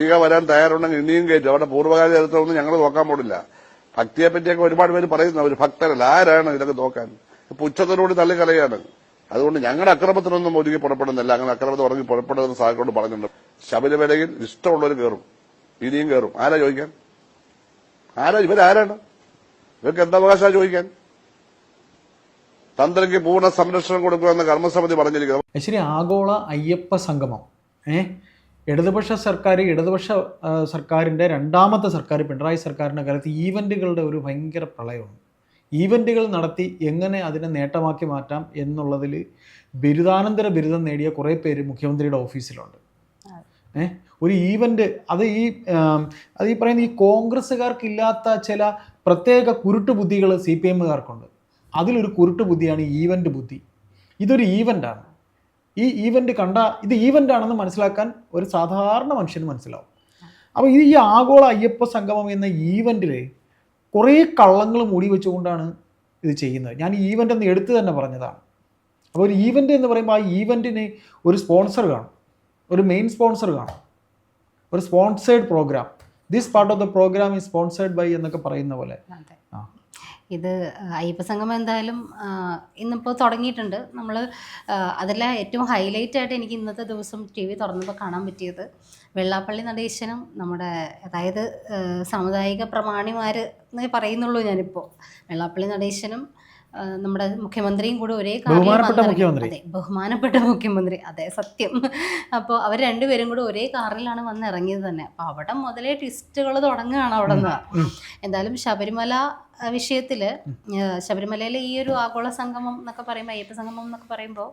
ഭക്തിക വരാൻ തയ്യാറുണ്ടെങ്കിൽ ഇനിയും കയറ്റും. അവിടെ പൂർവകാല ചരിത്രമൊന്നും ഞങ്ങൾ നോക്കാൻ പോടില്ല ഭക്തിയെ പറ്റിയൊക്കെ ഒരുപാട് പേര് പറയുന്നു അവർ ഭക്തരല്ല. ആരാണ് ഇതൊക്കെ നോക്കാൻ? പുച്ഛത്തിനോട് തള്ളിക്കളയാണ്. അതുകൊണ്ട് ഞങ്ങളുടെ അക്രമത്തിനൊന്നും ഒരുങ്ങി പുറപ്പെടുന്നില്ല. അങ്ങനെ അക്രമത്തിൽ ഉറങ്ങി പുറപ്പെടുന്ന സാഹചര്യം പറഞ്ഞിട്ടുണ്ട്. ശബരിമലയിൽ ഇഷ്ടമുള്ളവർ കയറും ഇനിയും കയറും ആരാ ചോദിക്കാൻ? ആരാ? ഇവരാരാണ്? ഇവർക്ക് എന്താ അവകാശമാണ് ചോദിക്കാൻ? തന്ത്രിക്ക് പൂർണ സംരക്ഷണം കൊടുക്കുമെന്ന് കർമ്മസമിതി പറഞ്ഞിരിക്കുന്നത് ശരി ആഗോള അയ്യപ്പ സംഗമം. ഏ ഇടതുപക്ഷ സർക്കാർ ഇടതുപക്ഷ സർക്കാരിന്റെ രണ്ടാമത്തെ സർക്കാർ പിണറായി സർക്കാരിന്റെ കാലത്ത് ഈവന്റുകളുടെ ഒരു ഭയങ്കര പ്രളയമാണ്. ഈവന്റുകൾ നടത്തി എങ്ങനെ അതിനെ നേട്ടമാക്കി മാറ്റാം എന്നുള്ളതിൽ ബിരുദാനന്തര ബിരുദം നേടിയ കുറേ പേര് മുഖ്യമന്ത്രിയുടെ ഓഫീസിലുണ്ട്. ഏ? ഒരു ഈവന്റ് അത് ഈ അത് ഈ പറയുന്ന ഈ കോൺഗ്രസ്സുകാർക്കില്ലാത്ത ചില പ്രത്യേക കുരുട്ട് ബുദ്ധികൾ സി പി എമ്മുകാർക്കുണ്ട്. അതിലൊരു കുരുട്ട് ബുദ്ധിയാണ് ഈവന്റ് ബുദ്ധി. ഇതൊരു ഈവന്റാണ് ഈ ഈവന്റ് കണ്ട ഇത് ഈവന്റ് ആണെന്ന് മനസ്സിലാക്കാൻ ഒരു സാധാരണ മനുഷ്യന് മനസ്സിലാവും. അപ്പോൾ ഈ ആഗോള അയ്യപ്പ സംഗമം എന്ന ഈവന്റിൽ കുറേ കള്ളങ്ങൾ മൂടി വെച്ചുകൊണ്ടാണ് ഇത് ചെയ്യുന്നത്. ഞാൻ ഈവന്റ് എന്ന് എടുത്തു തന്നെ പറഞ്ഞതാണ്. അപ്പോൾ ഒരു ഈവന്റ് എന്ന് പറയുമ്പോൾ ആ ഈവന്റിന് ഒരു സ്പോൺസർ കാണും. ഒരു മെയിൻ സ്പോൺസർ കാണും. ഒരു sponsored program this part of the program is sponsored by എന്നൊക്കെ പറയുന്ന പോലെ. ആ. ഇത് അയ്യപ്പ സംഗമം എന്തായാലും ഇന്നിപ്പോൾ തുടങ്ങിയിട്ടുണ്ട്. നമ്മൾ അതിലെ ഏറ്റവും ഹൈലൈറ്റ് ആയിട്ട് എനിക്ക് ഇന്നത്തെ ദിവസം ടി വി തുറന്നപ്പോൾ കാണാൻ പറ്റിയത് വെള്ളാപ്പള്ളി നടേശനും നമ്മുടെ അതായത് സാമുദായിക പ്രമാണിമാർ എന്നേ പറയുന്നുള്ളൂ ഞാനിപ്പോൾ വെള്ളാപ്പള്ളി നടേശനും നമ്മുടെ മുഖ്യമന്ത്രിയും കൂടെ ഒരേ കാറിൽ ബഹുമാനപ്പെട്ട മുഖ്യമന്ത്രി. അതെ ബഹുമാനപ്പെട്ട മുഖ്യമന്ത്രി. അതെ സത്യം. അപ്പോൾ അവർ രണ്ടുപേരും കൂടെ ഒരേ കാറിലാണ് വന്ന് ഇറങ്ങിയത് തന്നെ. അപ്പോൾ അവിടെ മുതലേ ട്വിസ്റ്റുകൾ തുടങ്ങുകയാണ് അവിടെ നിന്ന്. എന്തായാലും ശബരിമല വിഷയത്തിൽ ശബരിമലയിലെ ഈ ഒരു ആഗോള സംഗമം എന്നൊക്കെ പറയുമ്പോൾ അയ്യപ്പ സംഗമം എന്നൊക്കെ പറയുമ്പോൾ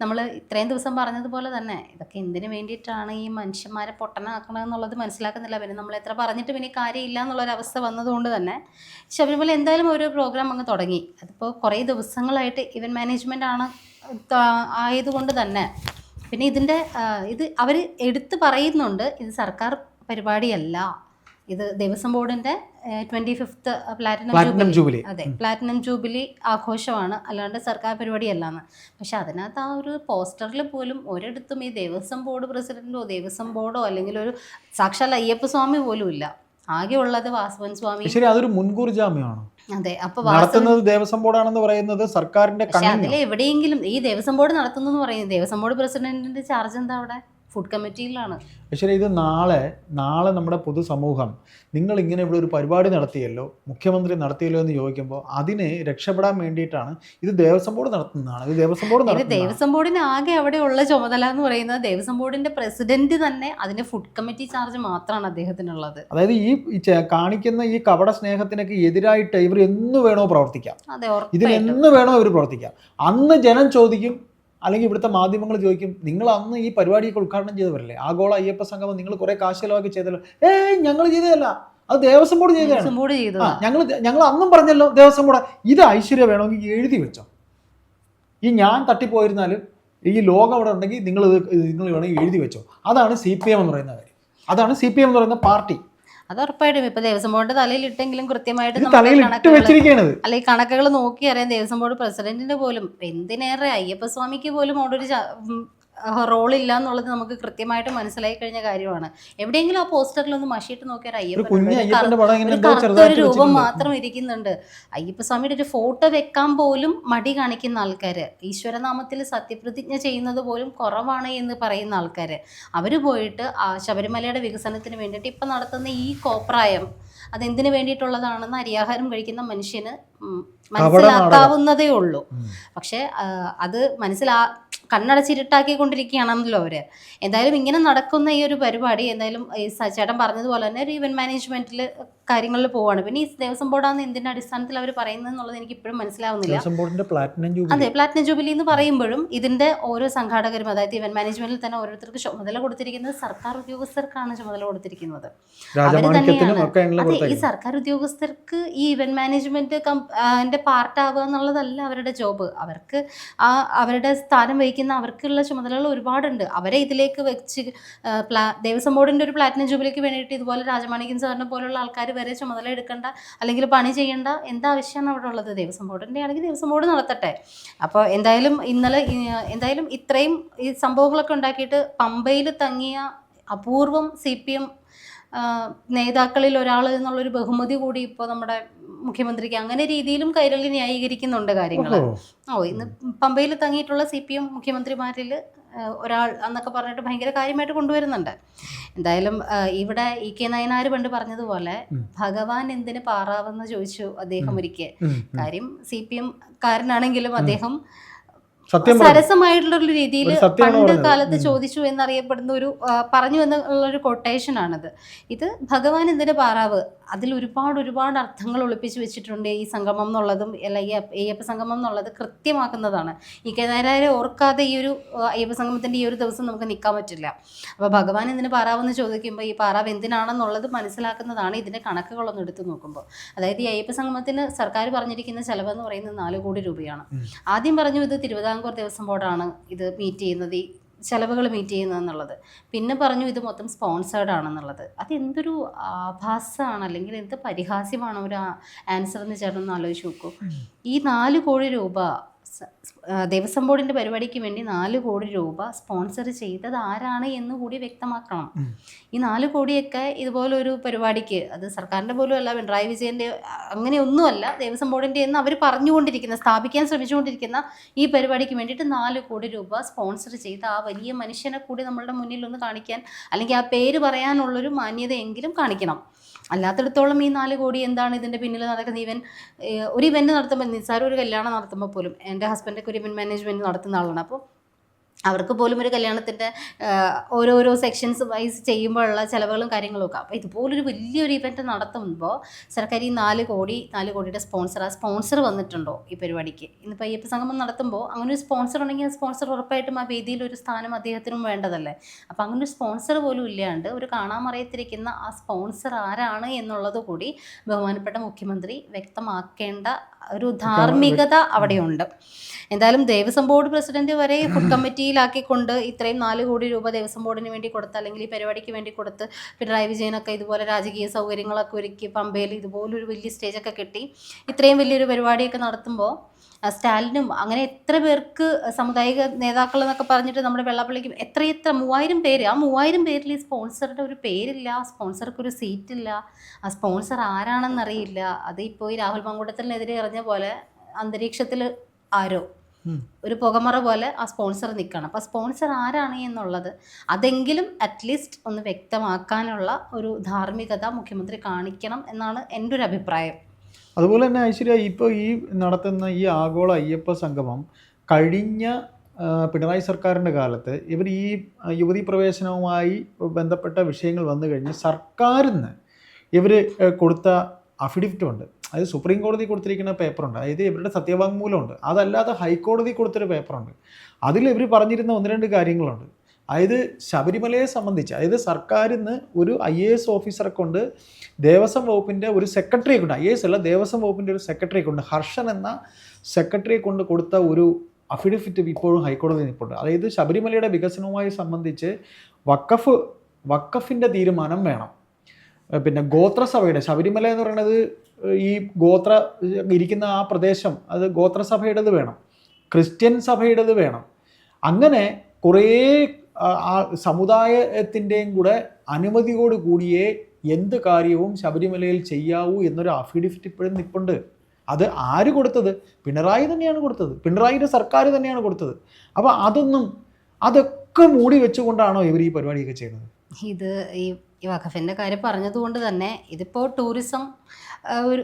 നമ്മൾ ഇത്രയും ദിവസം പറഞ്ഞതുപോലെ തന്നെ ഇതൊക്കെ എന്തിനു വേണ്ടിയിട്ടാണ് ഈ മനുഷ്യന്മാരെ പൊട്ടനാക്കണമെന്നുള്ളത് മനസ്സിലാക്കുന്നില്ല. പിന്നെ നമ്മൾ എത്ര പറഞ്ഞിട്ട് പിന്നെ കാര്യമില്ല എന്നുള്ളൊരവസ്ഥ വന്നതുകൊണ്ട് തന്നെ ശബരിമല എന്തായാലും ഒരു പ്രോഗ്രാം അങ്ങ് തുടങ്ങി. അതിപ്പോൾ കുറേ ദിവസങ്ങളായിട്ട് ഇവന്റ് മാനേജ്മെന്റ് ആണ് ആയതുകൊണ്ട് തന്നെ. പിന്നെ ഇതിന്റെ ഇത് അവർ എടുത്തു പറയുന്നുണ്ട് ഇത് സർക്കാർ പരിപാടിയല്ല. ഇത് ദേവസ്വം ബോർഡിന്റെ ട്വന്റി ഫിഫ്ത്ത് പ്ലാറ്റിനം ജൂബിലി അതെ പ്ലാറ്റിനം ജൂബിലി ആഘോഷമാണ്. അല്ലാണ്ട് സർക്കാർ പരിപാടിയല്ലാന്ന്. പക്ഷെ അതിനകത്ത് ആ ഒരു പോസ്റ്ററിൽ പോലും ഒരിടത്തും ഈ ദേവസ്വം ബോർഡ് പ്രസിഡന്റോ ദേവസ്വം ബോർഡോ അല്ലെങ്കിൽ ഒരു സാക്ഷാൽ അയ്യപ്പ സ്വാമി പോലും ഇല്ല. ആകെ ഉള്ളത് വാസവൻ സ്വാമി. ശരി അതൊരു മുൻകൂർ ജാമ്യമാണ്? അതെ അപ്പൊ നടത്തുന്നത് ദേവസ്വം ബോർഡാണെന്ന് പറയുന്നത് സർക്കാരിന്റെ അതിൽ എവിടെയെങ്കിലും ഈ ദേവസ്വം ബോർഡ് നടത്തുന്നു പറയുന്നത് ദേവസ്വം ബോർഡ് പ്രസിഡന്റിന്റെ ചാർജ് എന്താ അവിടെ? ഫുഡ് കമ്മിറ്റിയിലാണ് പക്ഷേ ഇത് നാളെ നാളെ നമ്മുടെ പൊതുസമൂഹം നിങ്ങൾ ഇങ്ങനെ ഇവിടെ ഒരു പരിപാടി നടത്തിയല്ലോ മുഖ്യമന്ത്രി നടത്തിയല്ലോ എന്ന് ചോദിക്കുമ്പോൾ അതിനെ രക്ഷപ്പെടാൻ വേണ്ടിയിട്ടാണ് ഇത് ദേവസ്വം ബോർഡ് നടത്തുന്നതാണ്. ഇത് ദേവസ്വം ബോർഡ് ഇത് ദേവസ്വം ബോർഡിന് ആകെ അവിടെ ഉള്ള ചുമതല എന്ന് പറയുന്നത് ദേവസ്വം ബോർഡിന്റെ പ്രസിഡന്റ് തന്നെ അതിന് ഫുഡ് കമ്മിറ്റി ചാർജ് മാത്രമാണ് അദ്ദേഹത്തിനുള്ളത്. അതായത് ഈ കാണിക്കുന്ന ഈ കപട സ്നേഹത്തിനൊക്കെ എതിരായിട്ട് ഇവർ എന്ന് വേണോ പ്രവർത്തിക്കാം? ഇതിന് എന്ന് വേണോ ഇവർ പ്രവർത്തിക്കാം? അന്ന് ജനം ചോദിക്കും അല്ലെങ്കിൽ ഇവിടുത്തെ മാധ്യമങ്ങൾ ചോദിക്കും നിങ്ങൾ അന്ന് ഈ പരിപാടിയൊക്കെ ഉദ്ഘാടനം ചെയ്തവരല്ലേ? ആഗോള അയ്യപ്പ സംഗമം നിങ്ങൾ കുറെ കാശ് ചെലവാക്കി ചെയ്തല്ലോ? ഏയ് ഞങ്ങൾ ചെയ്തതല്ല. അത് ദേവസ്വം ബോർഡ് ചെയ്തതാണ്. ആ ഞങ്ങൾ ഞങ്ങൾ അന്നും പറഞ്ഞല്ലോ ദേവസ്വം ബോർഡ്. ഇത് ഐശ്വര്യ വേണമെങ്കിൽ എഴുതി വെച്ചോ. ഈ ഞാൻ തട്ടിപ്പോയിരുന്നാലും ഈ ലോകം അവിടെ ഉണ്ടെങ്കിൽ നിങ്ങൾ ഇത് നിങ്ങൾ വേണമെങ്കിൽ എഴുതി വെച്ചോ. അതാണ് സി പി എം എന്ന് പറയുന്ന കാര്യം. അതാണ് സി പി എം എന്ന് പറയുന്ന പാർട്ടി. അത് ഉറപ്പായിട്ടും. ഇപ്പൊ ദേവസ്വം ബോർഡിന്റെ തലയിൽ ഇട്ടെങ്കിലും കൃത്യമായിട്ട് അല്ല ഈ കണക്കുകൾ നോക്കി അറിയാം ദേവസ്വം ബോർഡ് പ്രസിഡന്റിന് പോലും. എന്തിനേറെ അയ്യപ്പ സ്വാമിക്ക് പോലും അവിടെ ഒരു റോൾ ഇല്ല എന്നുള്ളത് നമുക്ക് കൃത്യമായിട്ട് മനസ്സിലായി കഴിഞ്ഞ കാര്യമാണ്. എവിടെയെങ്കിലും ആ പോസ്റ്ററിൽ ഒന്ന് മഷിയിട്ട് നോക്കിയാൽ അയ്യപ്പൻ ഒരു രൂപം മാത്രം ഇരിക്കുന്നുണ്ട്. അയ്യപ്പ അയ്യപ്പസ്വാമിയുടെ ഒരു ഫോട്ടോ വെക്കാൻ പോലും മടി കാണിക്കുന്ന ആൾക്കാര്. ഈശ്വരനാമത്തിൽ സത്യപ്രതിജ്ഞ ചെയ്യുന്നത് പോലും കുറവാണ് എന്ന് പറയുന്ന ആൾക്കാര്. അവർ പോയിട്ട് ആ ശബരിമലയുടെ വികസനത്തിന് വേണ്ടിയിട്ട് ഇപ്പം നടത്തുന്ന ഈ കോപ്രായം അതെന്തിനു വേണ്ടിയിട്ടുള്ളതാണെന്ന് അരിയാഹാരം കഴിക്കുന്ന മനുഷ്യന് മനസ്സിലാക്കാവുന്നതേ ഉള്ളൂ. പക്ഷെ അത് മനസ്സിലാ കണ്ണടച്ചിരുട്ടാക്കിക്കൊണ്ടിരിക്കുകയാണല്ലോ അവർ. എന്തായാലും ഇങ്ങനെ നടക്കുന്ന ഈ ഒരു പരിപാടി എന്തായാലും ഈ ചേട്ടൻ പറഞ്ഞതുപോലെ തന്നെ ഒരു ഇവന്റ് മാനേജ്മെന്റിൽ കാര്യങ്ങളിൽ പോവാണ്. പിന്നെ ഈ ദേവസ്വം ബോർഡാന്ന് എന്തിന്റെ അടിസ്ഥാനത്തിൽ അവർ പറയുന്നത് എന്നുള്ളത് എനിക്ക് ഇപ്പോഴും മനസ്സിലാവുന്നില്ല. അതെ പ്ലാറ്റിനം ജൂബിലി എന്ന് പറയുമ്പോഴും ഇതിന്റെ ഓരോ സംഘാടകരും അതായത് ഇവന്റ് മാനേജ്മെന്റിൽ തന്നെ ഓരോരുത്തർക്ക് ചുമതല കൊടുത്തിരിക്കുന്നത് സർക്കാർ ഉദ്യോഗസ്ഥർക്കാണ് ചുമതല കൊടുത്തിരിക്കുന്നത്. അവർ തന്നെയാണ്. അതെ ഈ സർക്കാർ ഉദ്യോഗസ്ഥർക്ക് ഈ ഇവന്റ് മാനേജ്മെന്റ് ന്റെ പാർട്ട് ആവുക എന്നുള്ളതല്ല അവരുടെ ജോബ്. അവർക്ക് ആ അവരുടെ സ്ഥാനം വഹിക്കുന്ന അവർക്കുള്ള ചുമതലകൾ ഒരുപാടുണ്ട്. അവരെ ഇതിലേക്ക് വെച്ച് ദേവസ്വം ബോർഡിന്റെ ഒരു പ്ലാറ്റിനം ജൂബിലിക്ക് വേണ്ടിയിട്ട് ഇതുപോലെ രാജമാണിക്കൻ സാറിനെ പോലുള്ള ആൾക്കാർ വരെ ചുമതല എടുക്കണ്ട അല്ലെങ്കിൽ പണി ചെയ്യണ്ട എന്താവശ്യമാണ് അവിടെ ഉള്ളത്? ദേവസ്വം ബോർഡിന്റെ ആണെങ്കിൽ ദേവസ്വം ബോർഡ് നടത്തട്ടെ. അപ്പോൾ എന്തായാലും ഇന്നലെ എന്തായാലും ഇത്രയും ഈ സംഭവങ്ങളൊക്കെ ഉണ്ടാക്കിയിട്ട് പമ്പയിൽ തങ്ങിയ അപൂർവം സി പി എം നേതാക്കളിൽ ഒരാൾ എന്നുള്ളൊരു ബഹുമതി കൂടി ഇപ്പോൾ നമ്മുടെ മുഖ്യമന്ത്രിക്ക് അങ്ങനെ രീതിയിലും കൈരളി ന്യായീകരിക്കുന്നുണ്ട് കാര്യങ്ങൾ ഓ ഇന്ന് പമ്പയിൽ തങ്ങിയിട്ടുള്ള സി പി എം മുഖ്യമന്ത്രിമാരിൽ ഒരാൾ എന്നൊക്കെ പറഞ്ഞിട്ട് ഭയങ്കര കാര്യമായിട്ട് കൊണ്ടുവരുന്നുണ്ട്. എന്തായാലും ഇവിടെ ഇ കെ നയനാർ പണ്ട് പറഞ്ഞതുപോലെ. ഭഗവാൻ എന്തിന് പാറാവെന്ന് ചോദിച്ചു അദ്ദേഹം ഒരിക്കൽ. കാര്യം സി പി എം കാരനാണെങ്കിലും അദ്ദേഹം സത്യം സരസമായിട്ടുള്ള ഒരു രീതിയിൽ പണ്ട്. കാലത്ത് ചോദിച്ചു എന്നറിയപ്പെടുന്ന ഒരു പറഞ്ഞു എന്നുള്ള ഒരു കൊട്ടേഷൻ ആണത് ഇത് ഭഗവാൻ എന്തിന് പാറാവ്? അതിൽ ഒരുപാട് ഒരുപാട് അർത്ഥങ്ങൾ ഒളിപ്പിച്ചു വെച്ചിട്ടുണ്ട് ഈ സംഗമം എന്നുള്ളതും അല്ല ഈ അയ്യപ്പ സംഗമം എന്നുള്ളത് കൃത്യമാക്കുന്നതാണ്. ഈ കേരളരെ ഓർക്കാതെ ഈ ഒരു അയ്യപ്പ സംഗമത്തിന്റെ ഈ ഒരു ദിവസം നമുക്ക് നിൽക്കാൻ പറ്റില്ല. അപ്പോൾ ഭഗവാൻ എന്തിന് പാറാവെന്ന് ചോദിക്കുമ്പോൾ ഈ പാറാവ് എന്തിനാണെന്നുള്ളത് മനസ്സിലാക്കുന്നതാണ് ഇതിന്റെ കണക്കുകളൊന്നും എടുത്തു നോക്കുമ്പോൾ അതായത് ഈ അയ്യപ്പ സംഗമത്തിന് സർക്കാർ പറഞ്ഞിരിക്കുന്ന ചെലവെന്ന് പറയുന്നത് നാല് കോടി രൂപയാണ്. ആദ്യം പറഞ്ഞു ഇത് തിരുവിതാംകൂർ ദേവസ്വം ബോർഡാണ് ഇത് മീറ്റ് ചെയ്യുന്നത് ഈ ചിലവുകൾ മീറ്റ് ചെയ്യുന്നതെന്നുള്ളത് പിന്നെ പറഞ്ഞു ഇത് മൊത്തം സ്പോൺസേർഡ് ആണെന്നുള്ളത്. അതെന്തൊരു ആഭാസമാണ് അല്ലെങ്കിൽ എന്ത് പരിഹാസ്യമാണ്? ഒരു ആൻസർ എന്ന് ചേട്ടൻ ഒന്ന് ആലോചിച്ച് നോക്കൂ. ഈ നാല് കോടി രൂപ ദേവസ്വം ബോർഡിന്റെ പരിപാടിക്ക് വേണ്ടി നാല് കോടി രൂപ സ്പോൺസർ ചെയ്തത് ആരാണ് എന്ന് കൂടി വ്യക്തമാക്കണം. ഈ നാല് കോടിയൊക്കെ ഇതുപോലൊരു പരിപാടിക്ക് അത് സർക്കാരിന്റെ പോലും അല്ല പിണറായി വിജയന്റെ അങ്ങനെയൊന്നുമല്ല ദേവസ്വം ബോർഡിന്റെ എന്ന് അവർ പറഞ്ഞുകൊണ്ടിരിക്കുന്ന സ്ഥാപിക്കാൻ ശ്രമിച്ചുകൊണ്ടിരിക്കുന്ന ഈ പരിപാടിക്ക് വേണ്ടിയിട്ട് നാല് കോടി രൂപ സ്പോൺസർ ചെയ്ത ആ വലിയ മനുഷ്യനെ കൂടി നമ്മളുടെ മുന്നിൽ ഒന്ന് കാണിക്കാൻ അല്ലെങ്കിൽ ആ പേര് പറയാനുള്ളൊരു മാന്യതയെങ്കിലും കാണിക്കണം. അല്ലാത്തിടത്തോളം ഈ നാല് കോടി എന്താണ് ഇതിന്റെ പിന്നിൽ നടക്കുന്ന ഇവൻ ഒരു ഇവന്റ് നടത്തുമ്പോൾ നിസ്സാര ഒരു കല്യാണം നടത്തുമ്പോൾ പോലും എന്റെ ഹസ്ബൻഡൊക്കെ ഒരു ഇവന്റ് മാനേജ്മെന്റ് നടത്തുന്ന ആളാണ്. അപ്പോൾ അവർക്ക് പോലും ഒരു കല്യാണത്തിന്റെ ഓരോരോ സെക്ഷൻസ് വൈസ് ചെയ്യുമ്പോഴുള്ള ചിലവുകളും കാര്യങ്ങളും ഒക്കെ. അപ്പോൾ ഇതുപോലൊരു വലിയൊരു ഇവന്റ് നടത്തുമ്പോൾ സർക്കാർ ഈ നാല് കോടി നാല് കോടിയുടെ സ്പോൺസർ ആ സ്പോൺസർ വന്നിട്ടുണ്ടോ ഈ പരിപാടിക്ക്? ഇന്നിപ്പോൾ അയ്യപ്പ സംഗമം നടത്തുമ്പോൾ അങ്ങനെ ഒരു സ്പോൺസർ ഉണ്ടെങ്കിൽ ആ സ്പോൺസർ ഉറപ്പായിട്ടും ആ വേദിയിൽ ഒരു സ്ഥാനം അദ്ദേഹത്തിനും വേണ്ടതല്ലേ? അപ്പോൾ അങ്ങനെ ഒരു സ്പോൺസർ പോലും ഇല്ലാണ്ട് ഒരു കാണാമറിയത്തിരിക്കുന്ന ആ സ്പോൺസർ ആരാണ് എന്നുള്ളത് കൂടി ബഹുമാനപ്പെട്ട മുഖ്യമന്ത്രി വ്യക്തമാക്കേണ്ട ഒരു ധാർമ്മികത അവിടെയുണ്ട്. എന്തായാലും ദേവസ്വം ബോർഡ് പ്രസിഡന്റ് വരെ ഫുഡ് കമ്മിറ്റിയിലാക്കിക്കൊണ്ട് ഇത്രയും നാല് കോടി രൂപ ദേവസ്വം ബോർഡിന് വേണ്ടി കൊടുത്ത് അല്ലെങ്കിൽ ഈ പരിപാടിക്ക് വേണ്ടി കൊടുത്ത് പിണറായി വിജയനൊക്കെ ഇതുപോലെ രാജകീയ സൗകര്യങ്ങളൊക്കെ ഒരുക്കി പമ്പയിൽ ഇതുപോലൊരു വലിയ സ്റ്റേജൊക്കെ കിട്ടി ഇത്രയും വലിയൊരു പരിപാടിയൊക്കെ നടത്തുമ്പോൾ സ്റ്റാലിനും അങ്ങനെ എത്ര പേർക്ക് സമുദായിക നേതാക്കൾ എന്നൊക്കെ പറഞ്ഞിട്ട് നമ്മുടെ വെള്ളപ്പള്ളിക്ക് എത്ര എത്ര മൂവായിരം പേര് ആ മൂവായിരം പേരിൽ ഈ സ്പോൺസറുടെ ഒരു പേരില്ല സ്പോൺസർക്ക് ഒരു സീറ്റില്ല ആ സ്പോൺസർ ആരാണെന്നറിയില്ല അത് ഇപ്പോൾ ഈ രാഹുൽ മങ്കൂട്ടത്തിനെതിരെ എറിഞ്ഞ പോലെ അന്തരീക്ഷത്തിൽ ആരോ. ഒരു പുകമറ പോലെ ആ സ്പോൺസർ നിൽക്കണം. അപ്പോൾ സ്പോൺസർ ആരാണ് എന്നുള്ളത് അതെങ്കിലും അറ്റ്ലീസ്റ്റ് ഒന്ന് വ്യക്തമാക്കാനുള്ള ഒരു ധാർമ്മികത മുഖ്യമന്ത്രി കാണിക്കണം എന്നാണ് എന്റെ ഒരു അഭിപ്രായം. അതുപോലെ തന്നെ ഐശ്വര്യ ഇപ്പോൾ ഈ നടത്തുന്ന ഈ ആഗോള അയ്യപ്പ സംഗമം കഴിഞ്ഞ പിണറായി സർക്കാരിന്റെ കാലത്ത് ഇവർ ഈ യുവതി പ്രവേശനവുമായി ബന്ധപ്പെട്ട വിഷയങ്ങൾ വന്നു കഴിഞ്ഞ് സർക്കാരിന് ഇവർ കൊടുത്ത അഫിഡവിറ്റ് ഉണ്ട്. അതായത് സുപ്രീം കോടതി കൊടുത്തിരിക്കുന്ന പേപ്പറുണ്ട്. അതായത് ഇവരുടെ സത്യവാങ്മൂലമുണ്ട്. അതല്ലാതെ ഹൈക്കോടതി കൊടുത്തൊരു പേപ്പറുണ്ട്. അതിൽ ഇവർ പറഞ്ഞിരുന്ന ഒന്ന് രണ്ട് കാര്യങ്ങളുണ്ട്. അതായത് ശബരിമലയെ സംബന്ധിച്ച് അതായത് സർക്കാരിൽ നിന്ന് ഒരു ഐ എ എസ് ഓഫീസറെ കൊണ്ട് ദേവസ്വം വകുപ്പിന്റെ ഒരു സെക്രട്ടറിയെ കൊണ്ട് ഐ എ എസ് അല്ല ദേവസ്വം വകുപ്പിന്റെ ഒരു സെക്രട്ടറിയെ കൊണ്ട് ഹർഷൻ എന്ന സെക്രട്ടറിയെ കൊണ്ട് കൊടുത്ത ഒരു അഫിഡവിറ്റ് ഇപ്പോഴും ഹൈക്കോടതി നിൽപ്പുണ്ട് അതായത് ശബരിമലയുടെ വികസനവുമായി സംബന്ധിച്ച് വക്കഫ് വക്കഫിന്റെ തീരുമാനം വേണം. പിന്നെ ഗോത്രസഭയുടെ ശബരിമല എന്ന് പറയുന്നത് ഈ ഗോത്ര ഇരിക്കുന്ന ആ പ്രദേശം അത് ഗോത്രസഭയുടേത് വേണം. ക്രിസ്ത്യൻ സഭയുടേത് വേണം. അങ്ങനെ കുറേ ആ, സമുദായത്തിന്റെയും കൂടെ അനുമതിയോട് കൂടിയേ എന്ത് കാര്യവും ശബരിമലയിൽ ചെയ്യാവൂ എന്നൊരു അഫിഡവിറ്റ് ഇപ്പോഴും നിൽപ്പുണ്ട് അത് ആര് കൊടുത്തത്? പിണറായി തന്നെയാണ് കൊടുത്തത്. പിണറായിയുടെ സർക്കാർ തന്നെയാണ് കൊടുത്തത്. അപ്പോൾ അതൊന്നും അതൊക്കെ മൂടി വെച്ചുകൊണ്ടാണോ ഇവർ ഈ പരിപാടിയൊക്കെ ചെയ്യുന്നത്? ഇത് ഈ ഈ വഖഫിന്റെ കാര്യം പറഞ്ഞതുകൊണ്ട് തന്നെ ഇതിപ്പോ ടൂറിസം ഒരു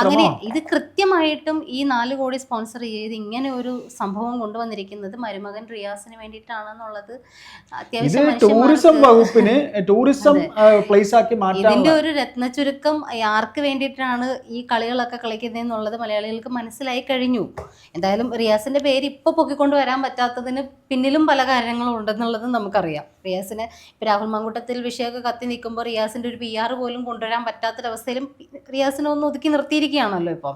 അങ്ങനെ ഇത് കൃത്യമായിട്ടും ഈ നാല് കോടി സ്പോൺസർ ചെയ്ത് ഇങ്ങനെ ഒരു സംഭവം കൊണ്ടുവന്നിരിക്കുന്നത് മരുമകൻ റിയാസിന് വേണ്ടിയിട്ടാണെന്നുള്ളത് അത്യാവശ്യം ടൂറിസം വകുപ്പിന് ടൂറിസം പ്ലേസ് ആക്കി ഇതിന്റെ ഒരു രത്ന ചുരുക്കം ആർക്ക് വേണ്ടിയിട്ടാണ് ഈ കളികളൊക്കെ കളിക്കുന്നത് എന്നുള്ളത് മലയാളികൾക്ക് മനസ്സിലായി കഴിഞ്ഞു. എന്തായാലും റിയാസിന്റെ പേര് ഇപ്പൊ പൊക്കിക്കൊണ്ട് വരാൻ പറ്റാത്തതിന് പിന്നിലും പല കാര്യങ്ങളും ഉണ്ടെന്നുള്ളത് നമുക്കറിയാം. റിയാസിന് ഇപ്പോൾ രാഹുൽ മങ്കുട്ടത്തിൽ വിഷയമൊക്കെ കത്തി നിൽക്കുമ്പോൾ റിയാസിന്റെ ഒരു പി ആർ പോലും കൊണ്ടുവരാൻ പറ്റാത്തൊരവസ്ഥയിലും റിയാസിനെ ഒന്ന് ഒതുക്കി നിർത്തിയിരിക്കുകയാണല്ലോ ഇപ്പം.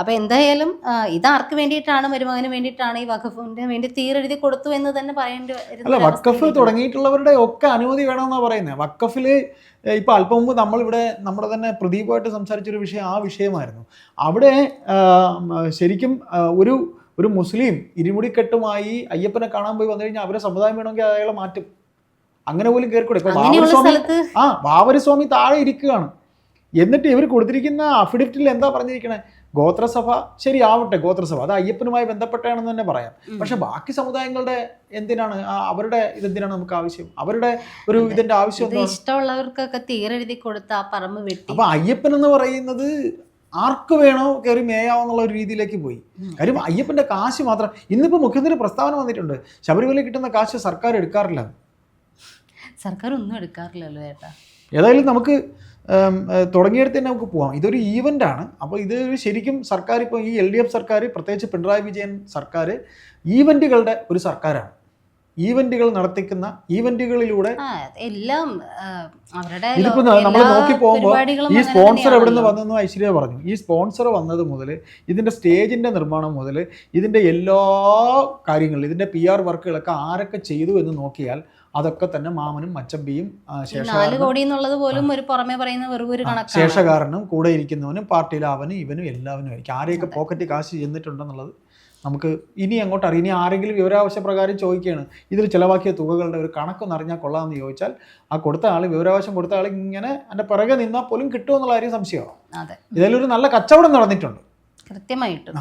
അപ്പോൾ എന്തായാലും ഇത് ഇതാർക്ക് വേണ്ടിയിട്ടാണ് മരുമകന് വേണ്ടിയിട്ടാണ് ഈ വഖഫിന് വേണ്ടി തീരെഴുതി കൊടുത്തു എന്ന് തന്നെ പറയേണ്ടി വരുന്നത് അല്ല വഖഫ് വക്കഫ് തുടങ്ങിയിട്ടുള്ളവരുടെ ഒക്കെ അനുമതി വേണമെന്നാണ് പറയുന്നത് വക്കഫിൽ ഏഹ്, ഇപ്പൊ അല്പം മുമ്പ് നമ്മളിവിടെ നമ്മുടെ തന്നെ പ്രദീപമായിട്ട് സംസാരിച്ചൊരു വിഷയം ആ വിഷയമായിരുന്നു. അവിടെ ശരിക്കും ഒരു ഒരു മുസ്ലിം ഇരുമുടിക്കെട്ടുമായി അയ്യപ്പനെ കാണാൻ പോയി വന്നു കഴിഞ്ഞാൽ അവരെ സമുദായം വേണമെങ്കിൽ അയാളെ മാറ്റും. അങ്ങനെ പോലും കയറിക്കൂടെ ഇപ്പൊ അങ്ങനെയുള്ള ബാബരി സ്വാമി ആ ബാബരി സ്വാമി താഴെ ഇരിക്കുകയാണ്. എന്നിട്ട് ഇവർ കൊടുത്തിരിക്കുന്ന അഫിഡവിറ്റിൽ എന്താ പറഞ്ഞിരിക്കണേ? ഗോത്രസഭ ശരിയാവട്ടെ ഗോത്രസഭ. അത് അയ്യപ്പനുമായി ബന്ധപ്പെട്ടാണെന്ന് തന്നെ പറയാം. പക്ഷെ ബാക്കി സമുദായങ്ങളുടെ എന്തിനാണ്? അവരുടെ ഇതെന്തിനാണ് നമുക്ക് ആവശ്യം? അവരുടെ ഒരു ഇതിന്റെ ആവശ്യം ഇഷ്ടമുള്ളവർക്കൊക്കെ തീരെഴുതി കൊടുത്ത ആ പറമ്പ് വെട്ടി. അപ്പൊ അയ്യപ്പൻ എന്ന് പറയുന്നത് ആർക്ക് വേണോ കയറി മേയാവുന്നുള്ള ഒരു രീതിയിലേക്ക് പോയി. കാര്യം അയ്യപ്പന്റെ കാശ് മാത്രം ഇന്നിപ്പോൾ മുഖ്യമന്ത്രി പ്രസ്താവന വന്നിട്ടുണ്ട് ശബരിമല കിട്ടുന്ന കാശ് സർക്കാർ എടുക്കാറില്ല. സർക്കാർ ഒന്നും എടുക്കാറില്ലല്ലോ ഏട്ടാ. ഏതായാലും നമുക്ക് തുടങ്ങിയെടുത്ത് തന്നെ നമുക്ക് പോവാം. ഇതൊരു ഈവന്റ് ആണ്. അപ്പോൾ ഇത് ശരിക്കും സർക്കാർ ഇപ്പോൾ ഈ എൽ ഡി എഫ് സർക്കാർ പ്രത്യേകിച്ച് പിണറായി വിജയൻ സർക്കാർ ഈവന്റുകളുടെ ഒരു സർക്കാരാണ്. ഈവന്റുകൾ നടത്തിക്കുന്ന ഈവന്റുകളിലൂടെ എല്ലാം അവരുടെ ഇതിപ്പോ നമ്മൾ നോക്കി പോകുമ്പോൾ ഈ സ്പോൺസർ എവിടെ നിന്ന്. വന്നെന്ന് ഐശ്വര്യ പറഞ്ഞു. ഈ സ്പോൺസർ വന്നത് മുതൽ ഇതിന്റെ സ്റ്റേജിന്റെ നിർമ്മാണം മുതൽ ഇതിന്റെ എല്ലാ കാര്യങ്ങളും ഇതിന്റെ പി ആർ വർക്കുകളൊക്കെ ആരൊക്കെ ചെയ്തു എന്ന് നോക്കിയാൽ അതൊക്കെ തന്നെ മാമനും മച്ചമ്പിയും ശേഷകാരനും കൂടെ ഇരിക്കുന്നവനും പാർട്ടിയിലെ അവനും ഇവനും എല്ലാവനും ആയിരിക്കും. ആരെയൊക്കെ പോക്കറ്റ് കാശ് ചെന്നിട്ടുണ്ടെന്നുള്ളത് നമുക്ക് ഇനി അങ്ങോട്ട് അറിയാം. ഇനി ആരെങ്കിലും വിവരാവശ്യ പ്രകാരം ചോദിക്കുകയാണ്. ഇതിൽ ചിലവാക്കിയ തുകകളുടെ ഒരു കണക്കൊന്ന് അറിഞ്ഞാൽ കൊള്ളാമെന്ന് ചോദിച്ചാൽ ആ കൊടുത്ത ആൾ വിവരാവശ്യം കൊടുത്ത ആൾ ഇങ്ങനെ എന്റെ പിറകെ നിന്നാൽ പോലും കിട്ടുമെന്നുള്ള കാര്യം സംശയമാണ്. അതെ. ഇതിലൊരു നല്ല കച്ചവടം നടന്നിട്ടുണ്ട്. കൃത്യമായിട്ടും.